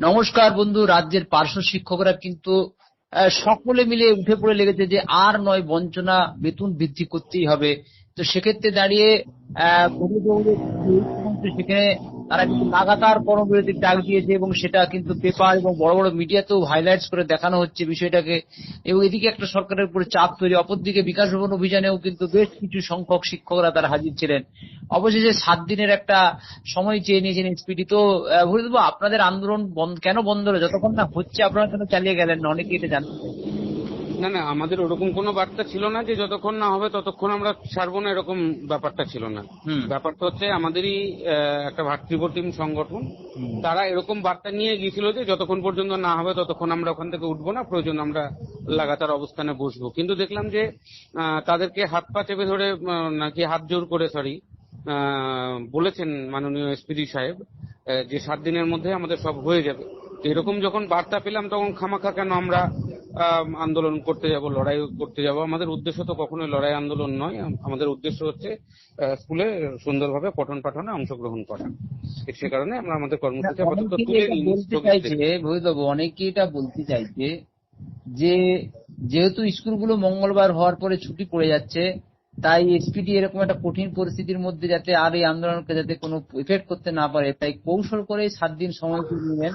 নমস্কার বন্ধু, রাজ্যের পার্শ্ব শিক্ষকরা কিন্তু সকলে মিলে উঠে পড়ে লেগেছে যে আর নয় বঞ্চনা বেতন বৃদ্ধি করতেই হবে। তো সেক্ষেত্রে দাঁড়িয়ে সেখানে তারা কিন্তু লাগাতার কর্মবিরতির ডাক দিয়েছে এবং সেটা কিন্তু পেপার এবং বড় বড় মিডিয়াতেও হাইলাইটস করে দেখানো হচ্ছে বিষয়টাকে। এবং এদিকে একটা সরকারের উপরে চাপ তৈরি, অপরদিকে বিকাশ ভবন অভিযানেও কিন্তু বেশ কিছু সংখ্যক শিক্ষকরা তারা হাজির ছিলেন। অবশেষে সাত দিনের একটা সময় চেয়ে নিয়েছেন এসপিডি তো ভরিদেবু আপনাদের আন্দোলন কেন বন্ধ হলো? যতক্ষণ না হচ্ছে, আপনারা কেন চালিয়ে গেলেন অনেকে এটা জানেন না না আমাদের ওরকম কোনো বার্তা ছিল না যে যতক্ষণ না হবে ততক্ষণ আমরা ছাড়বো না এরকম ব্যাপারটা ছিল না। ব্যাপারটা হচ্ছে আমাদেরই একটা ভাতৃপ্রতিম সংগঠন তারা এরকম বার্তা নিয়ে গিয়েছিল যে যতক্ষণ পর্যন্ত না হবে ততক্ষণ আমরা ওখান থেকে উঠবো না প্রয়োজন আমরা লাগাতার অবস্থানে বসবো। কিন্তু দেখলাম যে তাদেরকে হাত পা চেপে ধরে নাকি হাত জোর করে সরি বলেছেন মাননীয় এসপিডি সাহেব যে সাত দিনের মধ্যে আমাদের সব হয়ে যাবে। তো এরকম যখন বার্তা পেলাম তখন খামাখা কেন আমরা আন্দোলন করতে যাব লড়াই করতে যাব। আমাদের উদ্দেশ্য তো কখনোই লড়াই আন্দোলন নয়। আমাদের উদ্দেশ্য হচ্ছে স্কুলে সুন্দরভাবে পঠন পাঠনে অংশগ্রহণ করা। সে কারণে আমরা আমাদের কর্মসূচি আপাতত তুলে নিই অনেকেই এটা বলতে চাইছে যে যেহেতু স্কুলগুলো মঙ্গলবার হওয়ার পরে ছুটি পড়ে যাচ্ছে তাই এসপিডি এরকম একটা কঠিন পরিস্থিতির মধ্যে যাতে আর এই আন্দোলনকে যাতে কোনো এফেক্ট করতে না পারে তাই কৌশল করে সাত দিন সময় নিলেন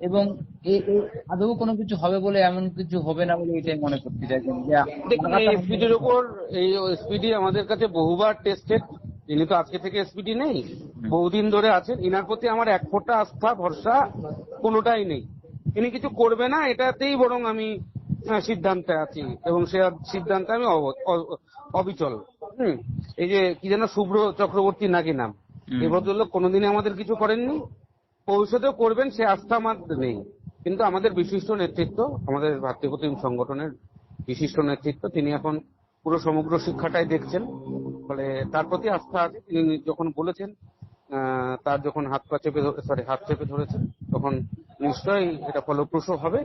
এবং এ- এ আদৌ কোনো কিছু হবে বলে এমন কিছু হবে না বলে এটাই মনে করতে চাইছেন যে দেখুন এই এসপিডি আমাদের কাছে বহুবার টেস্টেড ইনি তো আজকে থেকে এসপিডি নেই বহুদিন ধরে আছেন ইনার প্রতি আমার এক ফোঁটা আস্থা ভরসা কোনোটাই নেই। ইনি কিছু করবে না এটাতেই বরং আমি সিদ্ধান্তে আছি এবং সে সিদ্ধান্তে আমি অবিচল। হুম এই যে কি যেন শুভ্র চক্রবর্তী নাকি নাম। এই ভদ্রলোক কোনোদিনই আমাদের কিছু করেননি ভবিষ্যতেও করবেন সে আস্থা আমার নেই। কিন্তু আমাদের বিশিষ্ট নেতৃত্ব আমাদের ভাতৃপ্রতিম সংগঠনের বিশিষ্ট নেতৃত্ব তিনি এখন পুরো সমগ্র শিক্ষাটাই দেখছেন। ফলে তার প্রতি আস্থা আছে। তিনি যখন বলেছেন তার যখন হাত পা চেপে সরি হাত চেপে ধরেছেন তখন নিশ্চয়ই এটা ফলপ্রসূ হবে।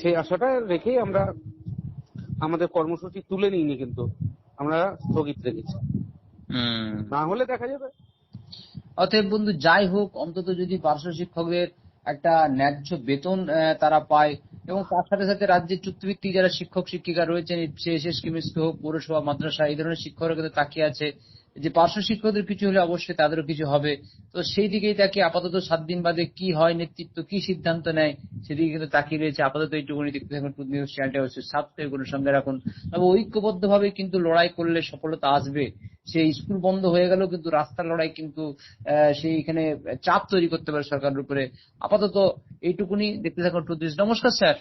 সেই আশাটা রেখেই আমরা আমাদের কর্মসূচি তুলে নিইনি কিন্তু আমরা স্থগিত রেখেছি। না হলে দেখা যাবে। অতএব বন্ধু, যাই হোক, অন্তত যদি পার্শ্ব শিক্ষকদের একটা ন্যায্য বেতন তারা পায় এবং তার সাথে সাথে রাজ্যের চুক্তিভিত্তিক যারা শিক্ষক, শিক্ষিকা রয়েছেন হোক, পৌরসভা, মাদ্রাসা, এই ধরনের শিক্ষকরা কিন্তু তাকিয়ে আছে যে পার্শ্ব শিক্ষকদের কিছু হলে অবশ্যই তাদেরও কিছু হবে। তো সেই দিকেই তাকে আপাতত সাত দিন বাদে কি হয়, নেতৃত্ব কি সিদ্ধান্ত নেয়, সেদিকে কিন্তু তাকিয়ে রয়েছে আপাতত এইটুকুনি দেখতে থাকুন নিউজ চ্যানেলটা হচ্ছে সাবস্ক্রাইব করে সঙ্গে রাখুন। তবে ঐক্যবদ্ধ ভাবে কিন্তু লড়াই করলে সফলতা আসবে। সেই স্কুল বন্ধ হয়ে গেল কিন্তু রাস্তার লড়াই কিন্তু আহ, সেই এখানে চাপ তৈরি করতে পারে সরকারের উপরে। আপাতত এইটুকুনি। দেখতে থাকুন টু নমস্কার স্যার।